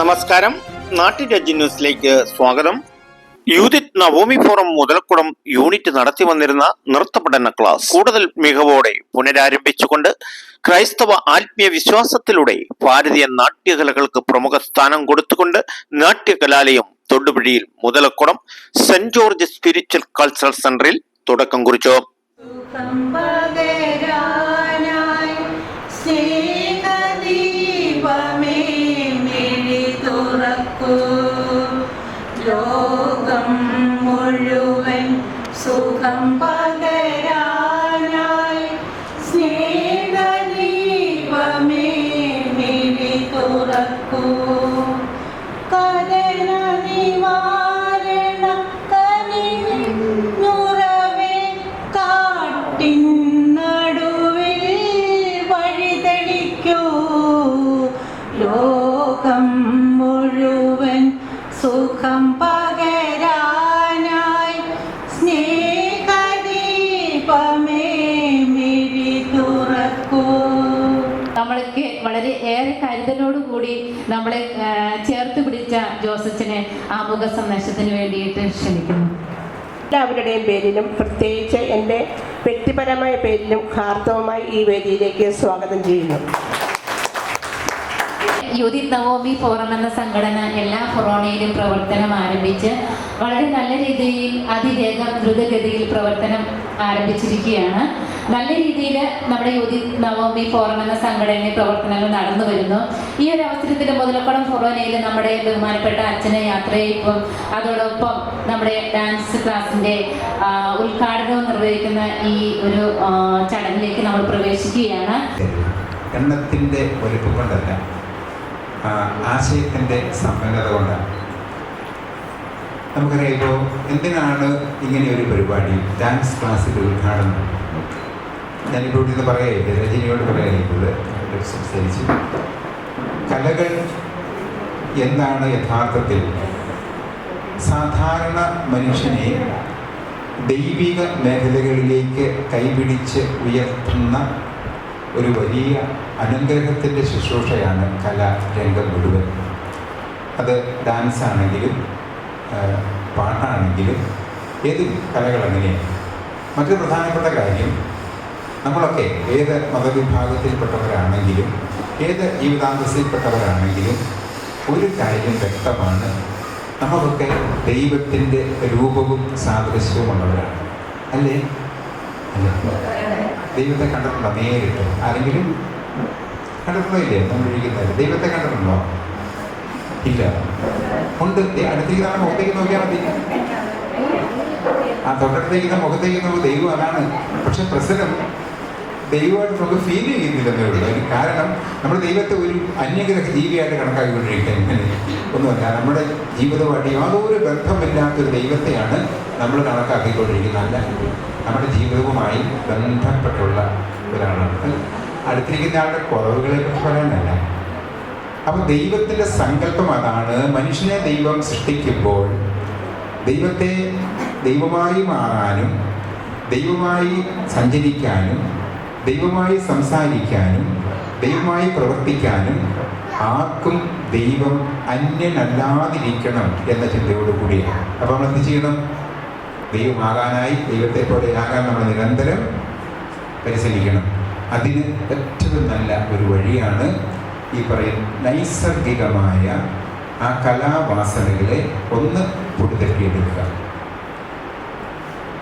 നമസ്കാരം. നാട്ടുരാജ്യ ന്യൂസിലേക്ക് സ്വാഗതം. യൂതിത് നവോമി ഫോറം മുതലക്കുടം യൂണിറ്റ് നടത്തി വന്നിരുന്ന നൃത്ത പഠന ക്ലാസ് കൂടുതൽ മികവോടെ പുനരാരംഭിച്ചുകൊണ്ട് ക്രൈസ്തവ ആത്മീയ വിശ്വാസത്തിലൂടെ ഭാരതീയ നാട്യകലകൾക്ക് പ്രമുഖ സ്ഥാനം കൊടുത്തുകൊണ്ട് നാട്യകലാലയം തൊടുപുഴയിൽ Muthalakodam Saint George spiritual cultural സെന്ററിൽ തുടക്കം കുറിച്ചു. ലോകം മുഴുവൻ സുഖം നമ്മൾക്ക് വളരെ ഏറെ കരുതലോടുകൂടി നമ്മളെ ചേർത്ത് പിടിച്ച ജോസച്ചിനെ ആമുഖ സന്ദേശത്തിന് വേണ്ടിയിട്ട് ക്ഷണിക്കുന്നു. എല്ലാവരുടെയും പേരിലും പ്രത്യേകിച്ച് എന്റെ വ്യക്തിപരമായ പേരിലും ഹാർദവമായി ഈ വേദിയിലേക്ക് സ്വാഗതം ചെയ്യുന്നു. യുതി നവോമി ഫോറം എന്ന സംഘടന എല്ലാ ഫൊറോണയിലും പ്രവർത്തനം ആരംഭിച്ച് വളരെ നല്ല രീതിയിൽ അതിവേഗം ദ്രുതഗതിയിൽ പ്രവർത്തനം ആരംഭിച്ചിരിക്കുകയാണ്. നല്ല രീതിയിൽ നമ്മുടെ യുതി നവോമി ഫോറം എന്ന സംഘടനയിലെ പ്രവർത്തനങ്ങൾ നടന്നു വരുന്നു. ഈ ഒരു അവസരത്തിൽ മുതലക്കുളം ഫൊറോനയിൽ നമ്മുടെ ബഹുമാനപ്പെട്ട അച്ഛനെ യാത്രയിപ്പം അതോടൊപ്പം നമ്മുടെ ഡാൻസ് ക്ലാസിന്റെ ഉദ്ഘാടനവും നിർവഹിക്കുന്ന ഈ ഒരു ചടങ്ങിലേക്ക് നമ്മൾ പ്രവേശിക്കുകയാണ്. എണ്ണത്തിന്റെ ഒരു കൊണ്ടല്ല ആശയത്തിന്റെ സമ്പന്നത കൊണ്ടാണ്. നമുക്കറിയാം ഇപ്പോൾ എന്തിനാണ് ഇങ്ങനെ ഒരു പരിപാടി? ഡാൻസ് ക്ലാസ്സിന്റെ ഉദ്ഘാടനം. ഞാനിപ്പോൾ ഇവിടെ നിന്ന് പറയല്ലേ രജനിയോട് പറയാനിപ്പോൾ സംസാരിച്ചു. കലകൾ എന്താണ് യഥാർത്ഥത്തിൽ? സാധാരണ മനുഷ്യനെ ദൈവിക മേഖലകളിലേക്ക് കൈപിടിച്ച് ഉയർത്തുന്ന ഒരു വലിയ അനുഗ്രഹത്തിന്റെ ശുശ്രൂഷയാണ് കലാരംഗം മുഴുവൻ. അത് ഡാൻസ് ആണെങ്കിലും പാട്ടാണെങ്കിലും ഏത് കലകൾ അങ്ങനെയാണ് മറ്റൊരു പ്രധാനപ്പെട്ട കാര്യം നമ്മളൊക്കെ ഏത് മതവിഭാഗത്തിൽപ്പെട്ടവരാണെങ്കിലും ഏത് ജീവിതാന്തസ്സിൽപ്പെട്ടവരാണെങ്കിലും ഒരു കാര്യം വ്യക്തമാണ്. നമുക്കൊക്കെ ദൈവത്തിന്റെ രൂപവും സാദൃശ്യവുമുള്ളവരാണ്. അല്ലേ? അല്ലേ? ദൈവത്തെ കണ്ടിട്ടുണ്ടോ? നേരിട്ട്. ആരെങ്കിലും കണ്ടിട്ടുണ്ടോ ഇല്ലേ? നമ്മൾ ഇരിക്കുന്നത് ദൈവത്തെ കണ്ടിട്ടുണ്ടോ? ഇല്ല. ഉണ്ട്. ദേ നമ്മുടെ മുഖത്തേക്ക് നോക്കിയാൽ മതി. ആ തൊട്ടടുത്തേക്കുന്ന മുഖത്തേക്ക് നോക്കുമ്പോൾ ദൈവം അതാണ്. പക്ഷെ പ്രശ്നം ദൈവമായിട്ട് നമുക്ക് ഫീൽ ചെയ്യുന്നില്ലെന്നേ ഉള്ളൂ. അതിന് കാരണം നമ്മൾ ദൈവത്തെ ഒരു അന്യഗ്രഹ ജീവിയായിട്ട് കണക്കാക്കിക്കൊണ്ടിരിക്കുക ഇങ്ങനെ ഒന്നുമല്ല നമ്മുടെ ജീവിതമായിട്ട് യാതൊരു ബന്ധമില്ലാത്തൊരു ദൈവത്തെയാണ് നമ്മൾ കണക്കാക്കിക്കൊണ്ടിരിക്കുന്നത്. അല്ല നമ്മുടെ ജീവിതവുമായി ബന്ധപ്പെട്ടുള്ള ഒരാളാണ്. അടുത്തിരിക്കുന്ന ആളുടെ കുറവുകളെ കുറിച്ച് പറയാനല്ല. അപ്പം ദൈവത്തിന്റെ സങ്കല്പം അതാണ്. മനുഷ്യനെ ദൈവം സൃഷ്ടിക്കുമ്പോൾ ദൈവത്തെ ദൈവമായി മാറാനും ദൈവമായി സഞ്ചരിക്കാനും ദൈവമായി സംസാരിക്കാനും ദൈവമായി പ്രവർത്തിക്കാനും ആർക്കും ദൈവം അന്യനല്ലാതിരിക്കണം എന്ന ചിന്തയോട് കൂടിയാണ്. അപ്പോൾ നമ്മൾ എന്ത് ചെയ്യണം? ദൈവമാകാനായി ദൈവത്തെ പോലെ ആകാൻ നമ്മൾ നിരന്തരം പരിശീലിക്കണം അതിന് ഏറ്റവും നല്ല ഒരു വഴിയാണ് ഈ പറയുന്ന നൈസർഗികമായ ആ കലാവാസനകളെ ഒന്ന് പൊടിതട്ടിയെടുക്കുക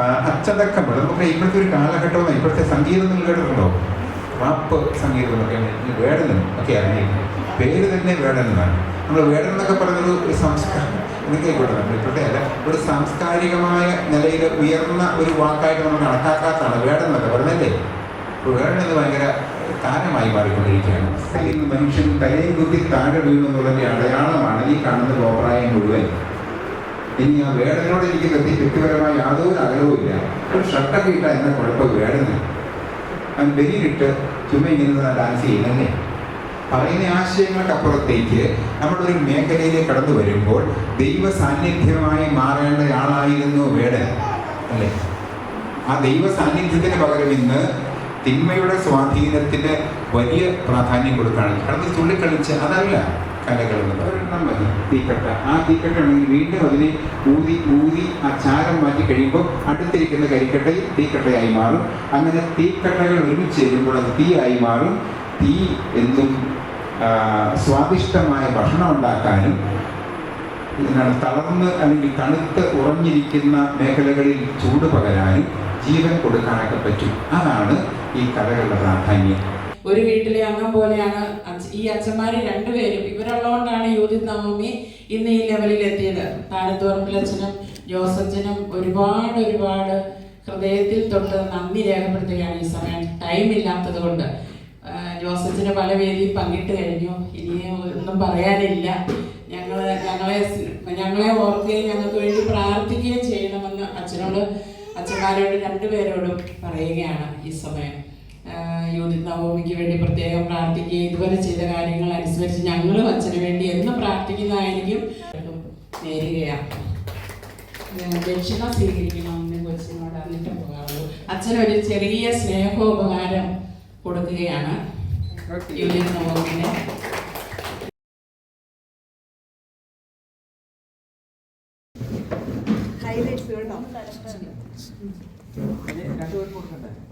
അച്ചടക്കമുള്ള നമുക്ക് ഇപ്പോഴത്തെ ഒരു കാലഘട്ടം ഇപ്പോഴത്തെ സംഗീതം നിങ്ങൾ കേട്ടിട്ടുണ്ടോ? റാപ്പ് സംഗീതം എന്നൊക്കെ വേടനം ഒക്കെ അറിഞ്ഞിരിക്കും പേര് തന്നെ വേടൻ നമ്മൾ വേടൻ എന്നൊക്കെ ഒരു സംസ്കാരം എന്നൊക്കെ ആയിക്കോട്ടെ നമ്മൾ ഇപ്പോഴത്തെ അല്ല ഒരു സാംസ്കാരികമായ നിലയിൽ ഉയർന്ന ഒരു വാക്കായിട്ട് നമ്മൾ കണക്കാക്കാത്തതാണ് വേടൻ എന്നൊക്കെ പറഞ്ഞല്ലേ? വേടൻ എന്ന് ഭയങ്കര താരമായി മാറിക്കൊണ്ടിരിക്കുകയാണ്. മനുഷ്യൻ തലയിൽ കുത്തി താഴെ വീഴുന്നുള്ളതിന്റെ അടയാളമാണ് ഈ കാണുന്ന കോപ്രായം മുഴുവൻ. ഇനി ആ വേടനോട് എനിക്ക് നിർത്തി വ്യക്തിപരമായ യാതൊരു അകലവുമില്ല ഒരു ഷർട്ടൊക്കെ ഇട്ടാൽ എന്നെ കുഴപ്പം വേടന്. അവൻ ബലിയിലിട്ട് ചുമ്മാ ഇങ്ങനെ ഡാൻസ് ചെയ്യുന്നല്ലേ പറയുന്ന ആശയങ്ങൾക്കപ്പുറത്തേക്ക് നമ്മളൊരു മേഖലയിലേക്ക് കടന്നു വരുമ്പോൾ ദൈവ സാന്നിധ്യമായി മാറേണ്ടയാളായിരുന്നു വേടൻ അല്ലേ? ആ ദൈവ സാന്നിധ്യത്തിന് പകരം ഇന്ന് തിന്മയുടെ സ്വാധീനത്തിന് വലിയ പ്രാധാന്യം കൊടുക്കുകയാണ് കടന്ന് തുള്ളിക്കളിച്ച് അതല്ല. എന്ന് പറയുന്നത് മതി. തീക്കട്ട ആ തീക്കട്ട ഉണ്ടെങ്കിൽ വീണ്ടും അതിനെ ഊതി ഊതി ആ ചാരം മാറ്റി കഴിയുമ്പോൾ അടുത്തിരിക്കുന്ന കരിക്കട്ടയും തീക്കട്ടയായി മാറും. അങ്ങനെ തീക്കട്ടകൾ ഒരുമിച്ച് ചേരുമ്പോൾ അത് തീയായി മാറും. തീ എന്നും സ്വാദിഷ്ടമായ ഭക്ഷണം ഉണ്ടാക്കാനും ഇതിനാണ് തളർന്ന് അല്ലെങ്കിൽ തണുത്ത് ഉറഞ്ഞിരിക്കുന്ന മേഖലകളിൽ ചൂട് പകരാനും ജീവൻ കൊടുക്കാനൊക്കെ പറ്റും. അതാണ് ഈ കഥകളുടെ പ്രാധാന്യം. ഒരു വീട്ടിലെ അംഗം പോലെയാണ് ഈ അച്ഛന്മാർ രണ്ടുപേരും ഇവരുള്ളതുകൊണ്ടാണ് യൂതിത് നവമി ഇന്ന് ഈ ലെവലിൽ എത്തിയത്. താഴത്തോറപ്പിലച്ഛനും ജോസച്ചനും ഒരുപാട് ഒരുപാട് ഹൃദയത്തിൽ തൊട്ട് നന്ദി രേഖപ്പെടുത്തുകയാണ് ഈ സമയം. ടൈം ഇല്ലാത്തത് കൊണ്ട്. ജോസച്ചിന് പല വേദിയിൽ പങ്കിട്ട് കഴിഞ്ഞു. ഇനി ഒന്നും പറയാനില്ല. ഞങ്ങൾ ഞങ്ങളെ ഞങ്ങളെ ഓർക്കുകയും ഞങ്ങൾക്ക് വേണ്ടി പ്രാർത്ഥിക്കുകയും ചെയ്യണമെന്ന് അച്ഛനോട് അച്ഛന്മാരോട് രണ്ടുപേരോടും പറയുകയാണ് ഈ സമയം. യൂണിറ്റ് നവോമിക്ക് വേണ്ടി പ്രത്യേകം പ്രാർത്ഥിക്കുകയും ഇതുവരെ ചെയ്ത കാര്യങ്ങൾ അനുസരിച്ച് ഞങ്ങളും അച്ഛന് വേണ്ടി എന്ന് പ്രാർത്ഥിക്കുന്നതായിരിക്കും. നേരുകയാണ്. ദക്ഷിണ സ്വീകരിക്കണമെന്ന് കൊച്ചിനോട് എന്നിട്ട് അച്ഛൻ ഒരു ചെറിയ സ്നേഹോപകാരം കൊടുക്കുകയാണ്. യൂണിറ്റ് നവമിന് കത്തിക്കുന്നുണ്ടോ അച്ഛൻ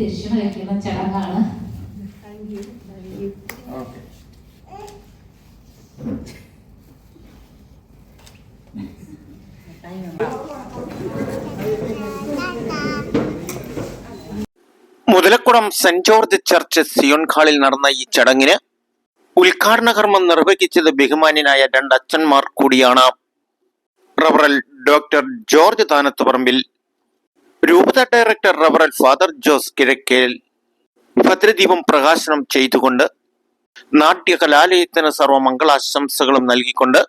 ദക്ഷിണ വയ്ക്കുന്ന ചടങ്ങാണ്. Muthalakulam Saint George church Zion ഹാളിൽ നടന്ന ഈ ചടങ്ങിന് ഉദ്ഘാടന കർമ്മം നിർവഹിച്ചത് ബഹുമാന്യനായ രണ്ട് അച്ഛന്മാർ കൂടിയാണ്. റവറൽ ഡോക്ടർ ജോർജ് താനത്തുപറമ്പിൽ രൂപത ഡയറക്ടർ റവറൽ ഫാദർ ജോസ് കിഴക്കേൽ ഭദ്രദീപം പ്രകാശനം ചെയ്തുകൊണ്ട് നാട്യകലാലയത്തിന് സർവമംഗളാശംസകളും നൽകിക്കൊണ്ട്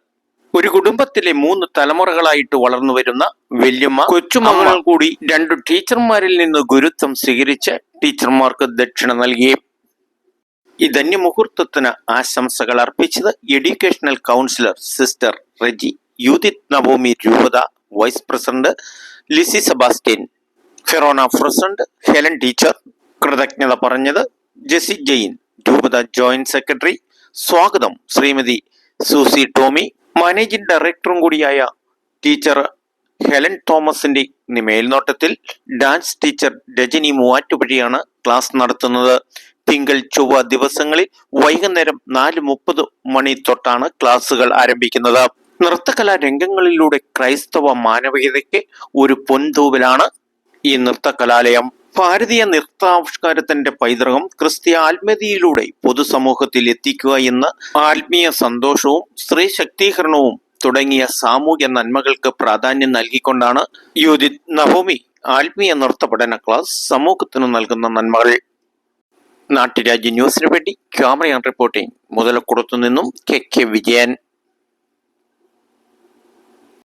ഒരു കുടുംബത്തിലെ മൂന്ന് തലമുറകളായിട്ട് വളർന്നു വരുന്ന വല്യമ്മ കൊച്ചുമകൾ കൂടി രണ്ടു ടീച്ചർമാരിൽ നിന്ന് ഗുരുത്വം സ്വീകരിച്ച് ടീച്ചർമാർക്ക് ദക്ഷിണ നൽകി. ഈ ധന്യമുഹൂർത്തത്തിന് ആശംസകൾ അർപ്പിച്ചത് എഡ്യൂക്കേഷണൽ കൗൺസിലർ സിസ്റ്റർ റെജി യൂതിത് നവോമി രൂപത vice president Lissy Sebastian forane president Helen teacher കൃതജ്ഞത പറഞ്ഞത് ജെസി ജെയിൻ രൂപത ജോയിന്റ് സെക്രട്ടറി. സ്വാഗതം ശ്രീമതി സൂസി ടോമി മാനേജിംഗ് ഡയറക്ടറും കൂടിയായ ടീച്ചർ ഹെലൻ തോമസിന്റെ മേൽനോട്ടത്തിൽ ഡാൻസ് ടീച്ചർ രജനി മൂവാറ്റുപുഴയാണ് ക്ലാസ് നടത്തുന്നത്. തിങ്കൾ ചൊവ്വ ദിവസങ്ങളിൽ വൈകുന്നേരം നാല് മുപ്പത് മണി തൊട്ടാണ് ക്ലാസുകൾ ആരംഭിക്കുന്നത്. നൃത്തകലാ രംഗങ്ങളിലൂടെ ക്രൈസ്തവ മാനവികതയ്ക്ക് ഒരു പൊൻതൂവലാണ് ഈ നൃത്തകലാലയം ഭാരതീയ നൃത്താവിഷ്കാരത്തിന്റെ പൈതൃകം ക്രിസ്തീയ ആത്മീയതയിലൂടെ പൊതുസമൂഹത്തിൽ എത്തിക്കുക എന്ന ആത്മീയ സന്തോഷവും സ്ത്രീ ശക്തീകരണവും തുടങ്ങിയ സാമൂഹ്യ നന്മകൾക്ക് പ്രാധാന്യം നൽകിക്കൊണ്ടാണ് യൂതിത് നവോമി ആത്മീയ നൃത്ത പഠന ക്ലാസ് സമൂഹത്തിന് നൽകുന്ന നന്മകൾ. നാട്ടുരാജ്യ ന്യൂസിനു വേണ്ടി ക്യാമറയാൻ റിപ്പോർട്ടിംഗ് മുതലക്കുടത്തു നിന്നും കെ കെ വിജയൻ.